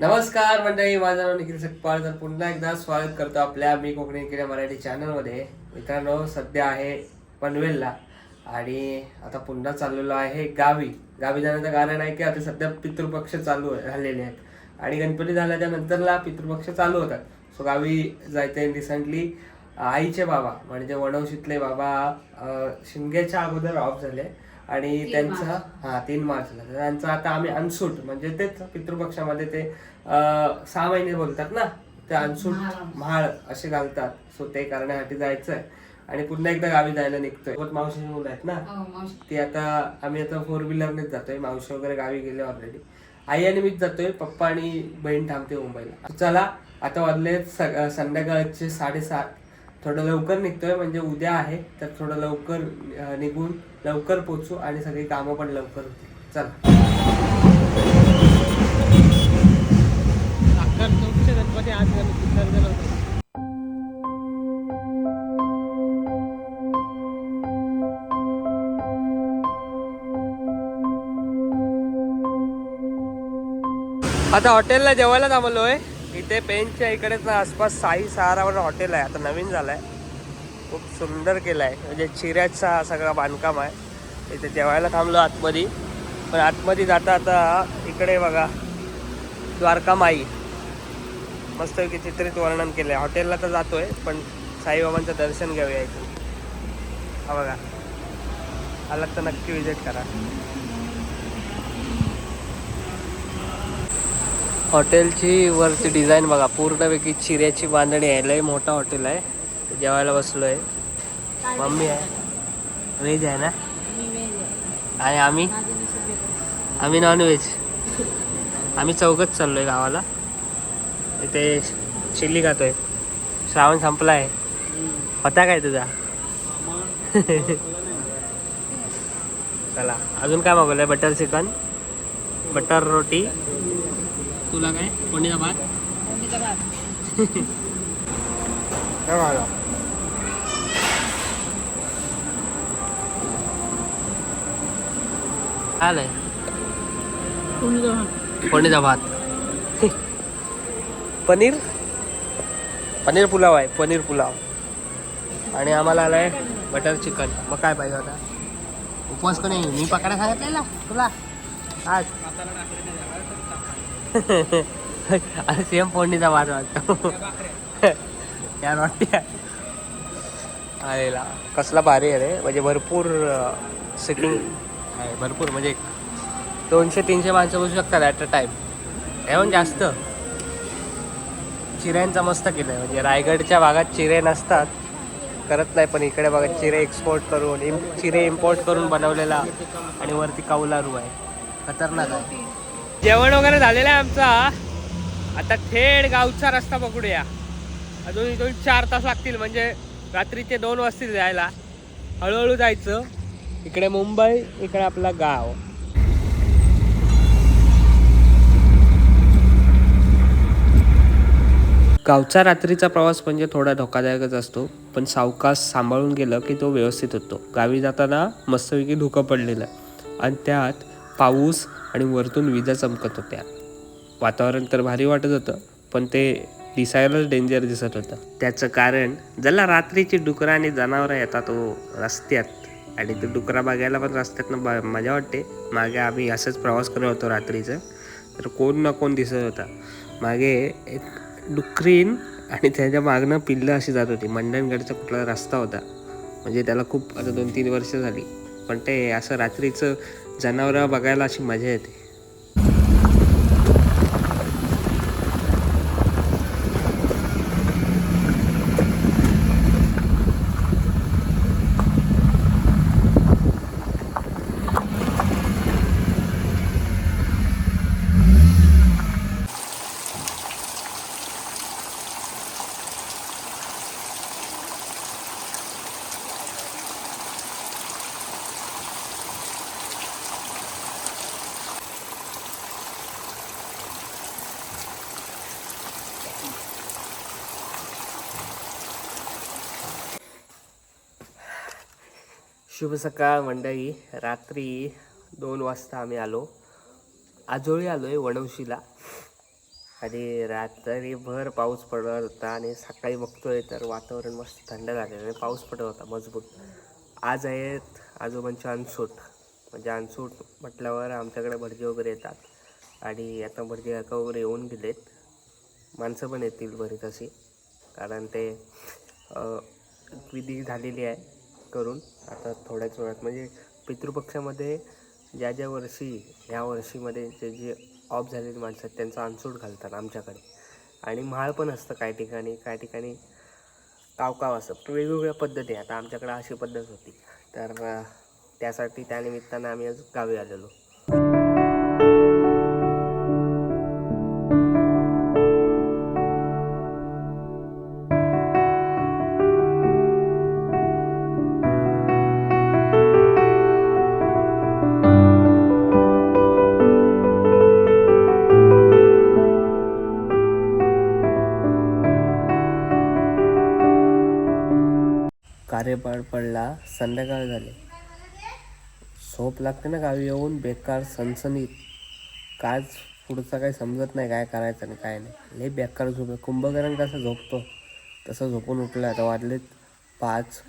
नमस्कार मंडळी. माझं नाव निखिल सकपाळ. तर पुन्हा एकदा स्वागत करतो आपल्या मी कोकणी किड्या मराठी चॅनलमध्ये. मित्रांनो सध्या आहे पनवेलला आणि आता पुन्हा चाललेलो आहे गावी. गावी जाण्याचं कारण आहे की आता सध्या पितृपक्ष चालू झालेले आहेत. आणि गणपती झाल्याच्या नंतरला पितृपक्ष चालू होतात. सो गावी जायचं रिसेंटली आईचे बाबा म्हणजे वणवशीतले बाबा शिमग्याच्या अगोदर ऑफ झाले. आणि त्यांचा हा तीन मार्चला त्यांचं आता आम्ही अनसूट म्हणजे तेच पितृपक्षामध्ये ते सहा महिने बोलतात ना ते अनसूट म्हाळ. असे घालतात. सो ते करण्यासाठी जायचं आहे आणि पुन्हा एकदा गावी जायला निघतोय. मावशीची मुलं आहेत ना? ती आता आम्ही आता फोर व्हीलरनेच जातोय. मावशी वगैरे गावी गेले ऑलरेडी आई आणि मीच जातोय. पप्पा आणि बहीण थांबते मुंबईला. चला आता वाजले संध्याकाळचे साडेसात. थोडं लवकर निघतोय म्हणजे उद्या आहे. तर थोडं लवकर निघून लवकर पोचू आणि सगळी कामं पण लवकर होतील. चला. गणपती आज आता हॉटेलला जेवायला थांबलोय. इथे पेनच्या इकडेच आसपास साई सहारावर हॉटेल आहे. आता नवीन झालंय. खूप सुंदर केलं आहे म्हणजे चिऱ्याचा सगळा बांधकाम आहे. इथे जेवायला थांबलो आतमध्ये. पण आतमध्ये जाता आता इकडे बघा द्वारका माई. मस्तपैकी चित्रित वर्णन केलं आहे हॉटेलला तर जातोय पण साईबाबांचं दर्शन घेऊया इथे हा बघा. आलात तर नक्की विजिट करा. हॉटेलची वरची डिझाईन बघा. पूर्णपैकी चिऱ्याची बांधणी आहे. लय मोठा हॉटेल आहे. जेवायला बसलो आहे मम्मी आहे. व्हेज आहे ना? आणि आम्ही? आम्ही नॉनव्हेज आम्ही चौघच चाललोय गावाला. इथे चिल्ली खातोय. श्रावण संपला आहे होता काय तुझा? चला अजून काय मागवलंय? बटर चिकन बटर रोटी. तुला काय? कोणीचा भात. काय मागवलं? काय आलंय कोणीचा भात. पनीर? पनीर पुलाव आहे पनीर पुलाव. आणि आम्हाला आलाय बटर चिकन. मग काय पाहिजे आता? उपवास कोणी मी पकडा सांगितलेला तुला. आज. अरे सेम फोडणीचा भात वाटतो. या वाटते आलेला कसला भारी आहे रे. म्हणजे भरपूर सिटिंग आहे भरपूर म्हणजे दोनशे तीनशे माणसं बसू शकतात ॲट अ टाईम एवढं जास्त. चिऱ्यांचा मस्त केलं आहे म्हणजे रायगडच्या भागात चिरे नसतात. करत नाही पण इकडे बघा चिरे एक्सपोर्ट करून इम चिरे इम्पोर्ट करून बनवलेला आणि वरती कौलारू आहे. खतरनाक आहे. जेवण वगैरे झालेलं आहे आमचा. आता थेट गावचा रस्ता पकडूया. अजून इथून चार तास लागतील म्हणजे रात्रीचे दोन वाजतील जायला. हळूहळू जायचं. इकडे मुंबई इकडे आपला गाव. गावचा रात्रीचा प्रवास म्हणजे थोडा धोकादायकच असतो पण सावकास सांभाळून गेलं की तो व्यवस्थित होतो. गावी जाताना मस्तपैकी धुकं पडलेलं आणि त्यात पाऊस आणि वरतून विजा चमकत होत्या. वातावरण तर भारी वाटत होतं पण ते दिसायलाच डेंजर दिसत होतं. त्याचं कारण ज्याला रात्रीची डुकरं आणि जनावरं येतात तो रस्त्यात आणि ते डुकरा बघायला पण रस्त्यातनं ब मजा वाटते. मागे आम्ही असंच प्रवास करत होतो रात्रीचं. तर कोण ना कोण दिसत होता. मागे एक डुकरीन आणि त्याच्या मागनं पिल्लं अशी जात होती. मंडणगडचा कुठला रस्ता होता. म्हणजे त्याला खूप आता दोन तीन वर्ष झाली. पण ते असं रात्रीचं जनावरं बघायला अशी मजा येते. शुभ सकाळ मंडळी. रात्री दोन वाजता आम्ही आलो. आजोळी आलो आहे वणवशीला आणि रात्री भर पाऊस पडत होता आणि सकाळी बघतोय तर वातावरण मस्त थंड झालेलं आणि पाऊस पडत होता मजबूत. आज आहेत आजोबांचे अनसूट म्हणजे अनसूट म्हटल्यावर आमच्याकडे भटजी वगैरे येतात. आणि आता भटजी काका वगैरे येऊन गेलेत. माणसं पण येतील बरी तशी कारण ते विधी झालेली आहे. करून आता थोड्याच वेळात म्हणजे पितृपक्षामध्ये ज्या ज्या वर्षी ह्या वर्षीमध्ये जे जे ऑफ झालेली माणसं आहेत त्यांचा अनसूट घालतात आमच्याकडे. आणि म्हाळ पण असतं काही ठिकाणी काही ठिकाणी कावकाव असतं. वेगवेगळ्या पद्धती आता आमच्याकडे अशी पद्धत होती. तर त्यासाठी त्यानिमित्तानं आम्ही आज गावी आलेलो. कार्यपाळ पडला संध्याकाळ झाले. झोप लागते ना गावी येऊन बेकार सणसणीत काच पुढचं काही समजत नाही काय करायचं आणि काय नाही. लई बेकार झोप आहे. कुंभकरण कसं झोपतो? तसं झोपून उठलं आता वाजलेत पाच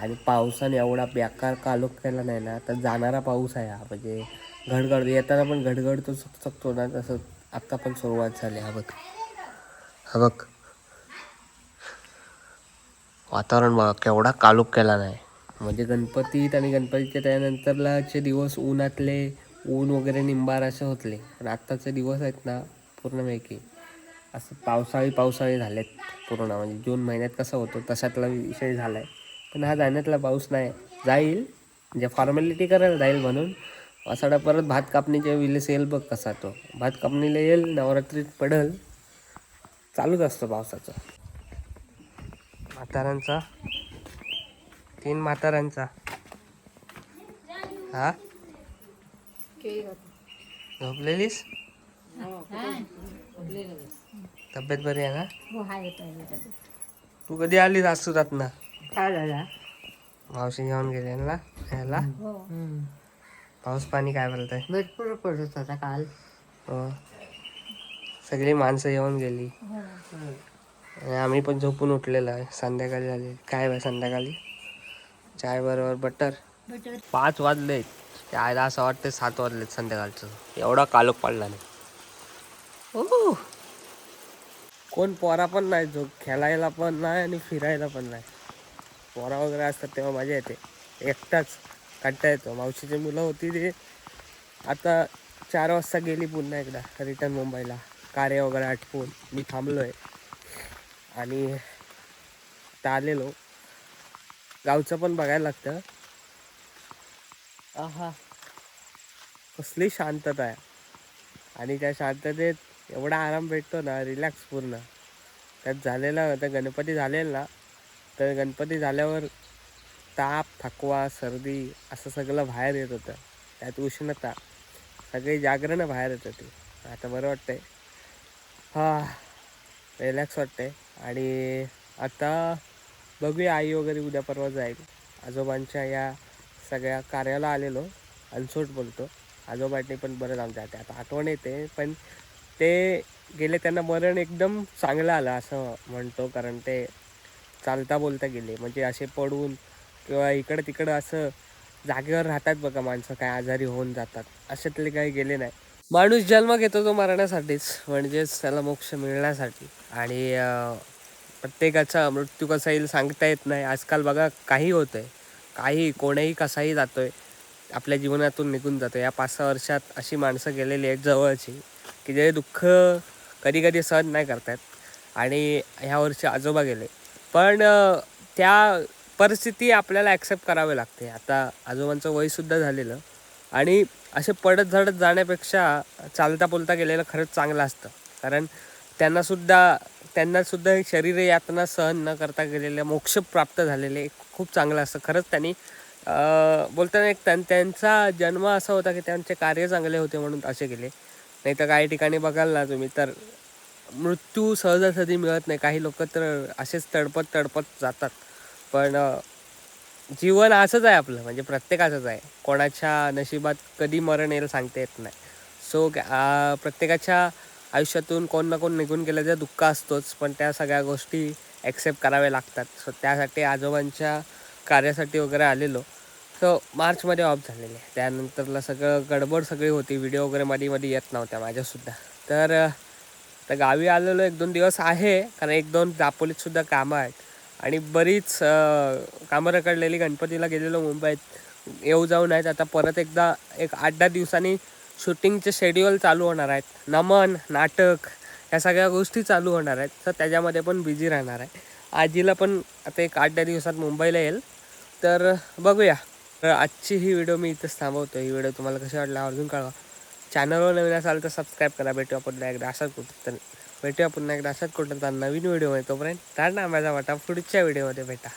आणि पावसाने एवढा बेकार कालोख केला नाही ना तर जाणारा पाऊस आहे हा. म्हणजे घडघड येताना पण घडघडतो सकतो ना तसं आत्ता पण सुरुवात झाली हा बघ. हा बघ. वातावरण बघा केवढा कालोख केला नाही. म्हणजे गणपतीत आणि गणपतीच्या त्यानंतरलाचे दिवस उन्हातले ऊन वगैरे निंबार असे होतले. पण आत्ताचे दिवस आहेत ना पूर्णपैकी असं पावसाळी पावसाळी झालेत पूर्ण. म्हणजे जून महिन्यात कसं होतं तशातला विषय झाला आहे पण हा जाण्यातला पाऊस नाही जाईल. म्हणजे फॉर्मॅलिटी करायला जाईल म्हणून. असाडा परत भात कापणीच्या वेळेस येईल बघ कसा तो. भात कापणीला येईल नवरात्रीत पडल. चालूच असतो पावसाचं. म्हाताऱ्यांचा. तीन म्हाताऱ्यांचा. हा? झोपलेलीस? तब्येत बरी आहे ना? तू कधी आलीस असुरात ना मावशी घेऊन गेले ना ह्याला पाऊस पाणी काय बोलतंय? भरपूर पडत होता काल हो. सगळी माणसं येऊन गेली. आणि आम्ही पण झोपून उठलेलो आहे. संध्याकाळी झाली. काय बाय संध्याकाळी? चाय बरोबर बटर? पाच वाजले. चायला असं वाटतं सात वाजलेत संध्याकाळचं. एवढा कालोख पडला नाही. हो कोण पोरा पण नाही जो खेळायला पण नाही आणि फिरायला पण नाही. पोरा वगैरे असतात तेव्हा मजा येते. एकटाच काढता येतो. मावशीची मुलं होती ते. आता चार वाजता गेली पुन्हा एकदा. रिटर्न मुंबईला. कार्य वगैरे आटपून. मी थांबलो आहे आणि आता आलेलो गावचं पण बघायला लागतं. आहा. कसली शांतता आहे. आणि त्या शांततेत एवढा आराम भेटतो ना रिलॅक्स पूर्ण. त्यात झालेला आता गणपती झालेला ना तर गणपती झाल्यावर ताप थकवा सर्दी असं सगळं बाहेर येत होतं. त्यात उष्णता सगळी जागरणं बाहेर येत होती. आता बरं वाटतंय. हा. रिलॅक्स वाटतंय. आणि आता बघूया आई वगैरे उद्या परवा जाईल. आजोबांच्या या सगळ्या कार्याला आलेलो. अनसोट बोलतो. आजोबांनी पण बरं आमच्या ते आता आठवण येते पण ते गेले त्यांना मरण एकदम चांगलं आलं असं म्हणतो कारण ते चालता बोलता गेले. म्हणजे असे पडून किंवा इकडं तिकडं असं जागेवर राहतात बघा माणसं काय आजारी होऊन जातात. अशातले काही गेले नाही. माणूस जन्म घेतो तो मरण्यासाठीच. म्हणजेच त्याला मोक्ष मिळण्यासाठी. आणि प्रत्येकाचा मृत्यू कसा येईल सांगता येत नाही. आजकाल बघा काही होतंय. काही कोणीही कसाही जातो आहे आपल्या जीवनातून निघून जातो या पाच सहा वर्षात अशी माणसं गेलेली आहेत जवळची की जे दुःख कधी कधी सहन नाही करतात आणि ह्या वर्षी आजोबा गेले. पण त्या परिस्थिती आपल्याला ॲक्सेप्ट करावी लागते. आता आजोबांचं वयसुद्धा झालेलं. आणि असे पडत झडत जाण्यापेक्षा चालता बोलता गेलेलं खरंच चांगलं असतं. कारण त्यांनासुद्धा त्यांनासुद्धा शरीर यातना सहन न करता गेलेले मोक्ष प्राप्त झालेले खूप चांगलं असतं. खरंच त्यांनी बोलताना एक त्यां त्यांचा जन्म असा होता की त्यांचे कार्य चांगले होते म्हणून असे गेले नाही तर काही ठिकाणी बघाल ना तुम्ही तर मृत्यू सहजासहजी मिळत नाही. काही लोक तर असेच तडपत तडपत जातात. पण जीवन असंच आहे आपलं म्हणजे प्रत्येकाचंच आहे. कोणाच्या नशिबात कधी मरण येईल सांगता येत नाही. सो प्रत्येकाच्या आयुष्यातून कोण ना कोण निघून गेल्याचं दुःख असतोच पण त्या सगळ्या गोष्टी ॲक्सेप्ट कराव्या लागतात. सो त्यासाठी आजोबांच्या कार्यासाठी वगैरे आलेलो. सो मार्चमध्ये ऑफ झालेले. त्यानंतरला सगळं गडबड सगळी होती. व्हिडिओ वगैरे मध्ये मध्ये येत नव्हत्या माझ्यासुद्धा. तर त्या तर गावी आलेलो एक दोन दिवस आहे. कारण एक दोन दापोलीतसुद्धा कामं आहेत. आणि बरीच कामं रखडलेली. गणपतीला गेलेलो मुंबईत. येऊ जाऊन आहेत आता परत एकदा एक आठ दहा दिवसांनी शूटिंगचे शेड्यूल चालू होणार आहेत. नमन नाटक ह्या सगळ्या गोष्टी चालू होणार आहेत. तर त्याच्यामध्ये पण बिझी राहणार आहे. आजीला पण आता एक आठ दहा दिवसात मुंबईला येईल. तर बघूया. तर आजची ही व्हिडिओ मी इथंच थांबवतो. ही व्हिडिओ तुम्हाला कशी वाटला अजून कळवा. चॅनलवर नवीन असाल तर सबस्क्राईब करा. भेटूया पुन्हा एकदा असाच कुठं तर भेटूया पुन्हा एकदा असाच कुठं तर नवीन व्हिडिओ आहे तोपर्यंत टाटा माझा वाटा. पुढच्या व्हिडिओमध्ये भेटा.